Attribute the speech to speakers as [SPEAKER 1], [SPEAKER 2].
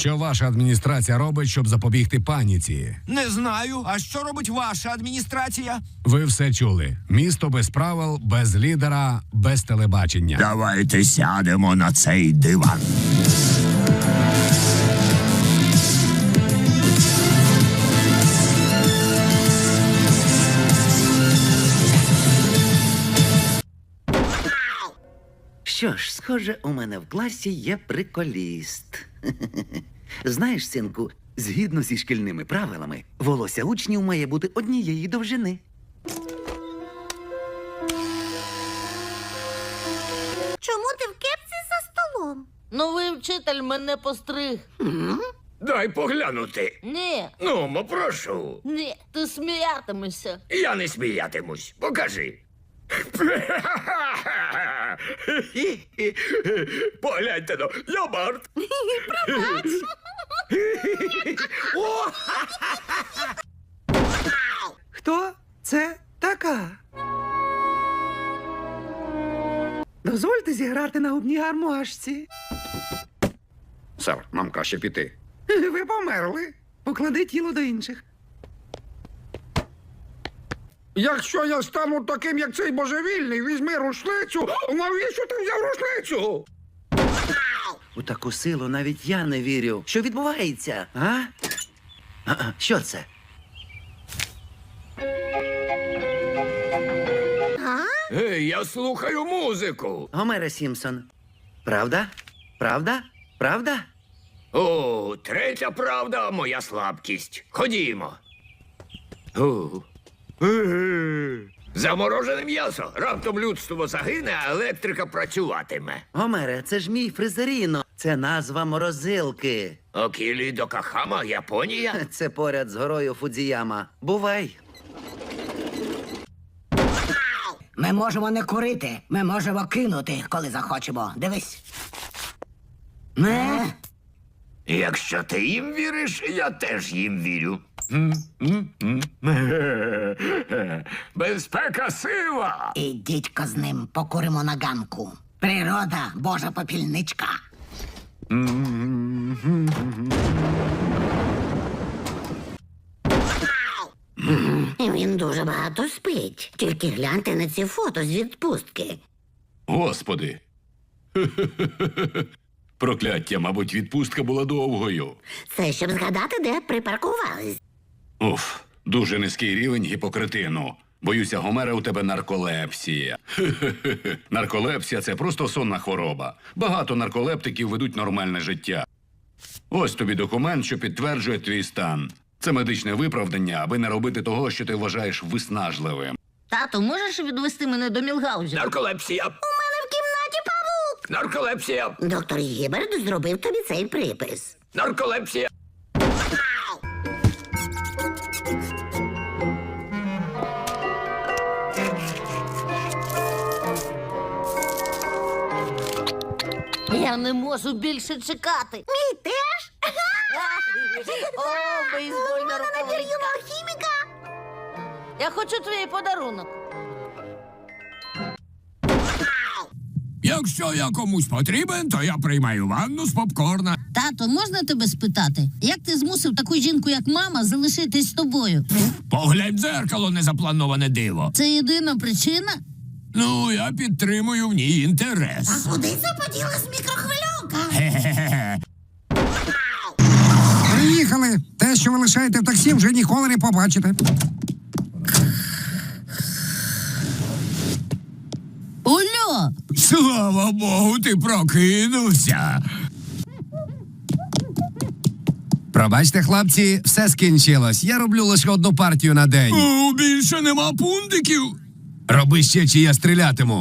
[SPEAKER 1] Що ваша адміністрація робить, щоб запобігти паніці?
[SPEAKER 2] Не знаю. А що робить ваша адміністрація?
[SPEAKER 1] Ви все чули. Місто без правил, без лідера, без телебачення.
[SPEAKER 3] Давайте сядемо на цей диван.
[SPEAKER 4] Що ж, схоже, у мене в класі є приколіст. Знаєш, синку, згідно зі шкільними правилами, волосся учнів має бути однієї довжини.
[SPEAKER 5] Чому ти в кепці за столом?
[SPEAKER 6] Новий вчитель мене постриг.
[SPEAKER 3] Дай поглянути.
[SPEAKER 6] Ні,
[SPEAKER 3] Ну, мо прошу.
[SPEAKER 6] ні, ти сміятимешся.
[SPEAKER 3] Я не сміятимусь. Покажи. Погляньте ну, я Барт. О,
[SPEAKER 4] Хто це така? Дозвольте зіграти на губній гармошці.
[SPEAKER 7] Сер, нам краще піти.
[SPEAKER 4] Ви померли. Поклади тіло до інших.
[SPEAKER 7] Якщо я стану таким, як цей божевільний, візьми рушницю. Навіщо ти взяв рушницю?
[SPEAKER 4] У таку силу навіть я не вірю. Що відбувається? А? А-а, Що це?
[SPEAKER 3] Ей, я слухаю музику.
[SPEAKER 4] Гомере Сімпсон. Правда? Правда? Правда?
[SPEAKER 3] О, третя правда моя слабкість. Ходімо. О. Заморожене м'ясо. Раптом людство загине, а електрика працюватиме.
[SPEAKER 4] Гомере, це ж мій фрезеріно. Це назва морозилки.
[SPEAKER 3] Окілі до Кахама, Японія.
[SPEAKER 4] Це поряд з горою Фудзіяма. Бувай.
[SPEAKER 8] Ми можемо не курити, ми можемо кинути, коли захочемо. Дивись. Не?
[SPEAKER 3] Якщо ти їм віриш, я теж їм вірю. Безпека сила.
[SPEAKER 8] Ідіть-ка з ним, покуримо на ганку. Природа, Божа попільничка.
[SPEAKER 5] Він дуже багато спить. Тільки гляньте на ці фото з відпустки.
[SPEAKER 9] Господи. Прокляття, мабуть, відпустка була довгою.
[SPEAKER 5] Це щоб згадати, де припаркувались.
[SPEAKER 9] Уф, дуже низький рівень гіпокритину. Боюся, Гомера, у тебе нарколепсія. Нарколепсія це просто сонна хвороба. Багато нарколептиків ведуть нормальне життя. Ось тобі документ, що підтверджує твій стан. Це медичне виправдання, аби не робити того, що ти вважаєш виснажливим.
[SPEAKER 6] Тату, можеш відвести мене до Мілгаузера?
[SPEAKER 3] Нарколепсія. Нарколепсія.
[SPEAKER 5] Доктор Гіберт зробив тобі цей припис.
[SPEAKER 3] Нарколепсія.
[SPEAKER 6] Я не можу більше чекати.
[SPEAKER 5] Мій теж?
[SPEAKER 6] О, бейсбольна рукавичка.
[SPEAKER 5] хіміка.
[SPEAKER 6] Я хочу твій подарунок.
[SPEAKER 2] Якщо я комусь потрібен, то я приймаю ванну з попкорна.
[SPEAKER 6] Тато, можна тебе спитати? Як ти змусив таку жінку, як мама, залишитись з тобою?
[SPEAKER 2] Поглянь в дзеркало, незаплановане диво.
[SPEAKER 6] Це єдина причина?
[SPEAKER 2] Ну, я підтримую в ній інтерес.
[SPEAKER 5] А Куди це поділась мікрохвильовка?
[SPEAKER 2] Хе-хе-хе.
[SPEAKER 7] Приїхали. Те, що ви лишаєте в таксі, вже ніколи не побачите.
[SPEAKER 6] Ульо!
[SPEAKER 2] Слава Богу, ти прокинувся.
[SPEAKER 1] Пробачте, хлопці, все скінчилось. Я роблю лише одну партію на день.
[SPEAKER 2] О, більше нема пундиків.
[SPEAKER 1] Роби ще, чи я стрілятиму.